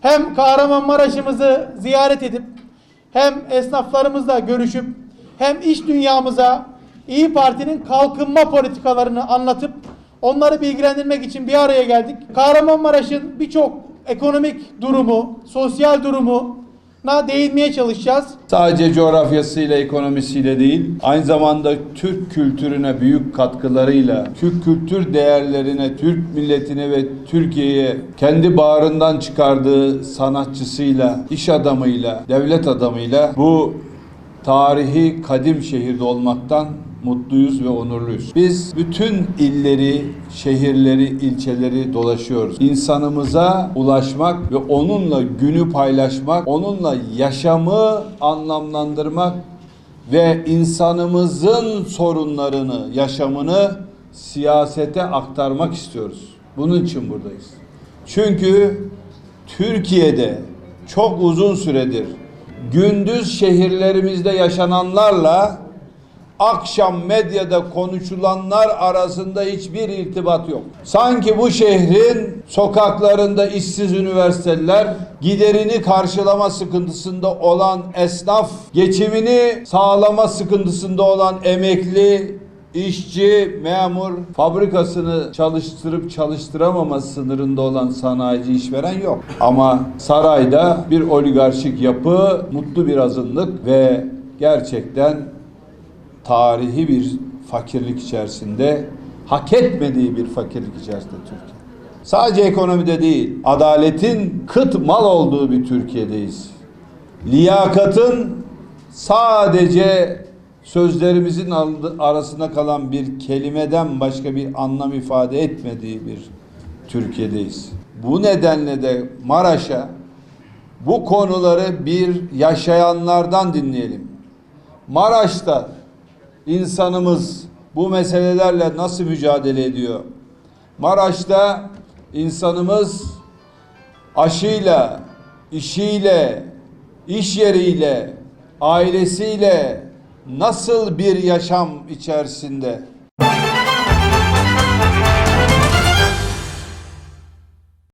hem Kahramanmaraş'ımızı ziyaret edip hem esnaflarımızla görüşüp hem iş dünyamıza İyi Parti'nin kalkınma politikalarını anlatıp onları bilgilendirmek için bir araya geldik. Kahramanmaraş'ın birçok ekonomik durumu, sosyal durumuna değinmeye çalışacağız. Sadece coğrafyasıyla, ekonomisiyle değil, aynı zamanda Türk kültürüne büyük katkılarıyla, Türk kültür değerlerine, Türk milletine ve Türkiye'ye kendi bağrından çıkardığı sanatçısıyla, iş adamıyla, devlet adamıyla bu tarihi kadim şehirde olmaktan mutluyuz ve onurluyuz. Biz bütün illeri, şehirleri, ilçeleri dolaşıyoruz. İnsanımıza ulaşmak ve onunla günü paylaşmak, onunla yaşamı anlamlandırmak ve insanımızın sorunlarını, yaşamını siyasete aktarmak istiyoruz. Bunun için buradayız. Çünkü Türkiye'de çok uzun süredir gündüz şehirlerimizde yaşananlarla akşam medyada konuşulanlar arasında hiçbir irtibat yok. Sanki bu şehrin sokaklarında işsiz üniversiteler, giderini karşılama sıkıntısında olan esnaf, geçimini sağlama sıkıntısında olan emekli, işçi, memur, fabrikasını çalıştırıp çalıştıramama sınırında olan sanayici işveren yok. Ama sarayda bir oligarşik yapı, mutlu bir azınlık ve gerçekten tarihi bir fakirlik içerisinde, hak etmediği bir fakirlik içerisinde Türkiye. Sadece ekonomide değil, adaletin kıt mal olduğu bir Türkiye'deyiz. Liyakatın sadece sözlerimizin arasında kalan bir kelimeden başka bir anlam ifade etmediği bir Türkiye'deyiz. Bu nedenle de Maraş'a bu konuları bir yaşayanlardan dinleyelim. Maraş'ta insanımız bu meselelerle nasıl mücadele ediyor? Maraş'ta insanımız aşıyla, işiyle, iş yeriyle, ailesiyle nasıl bir yaşam içerisinde?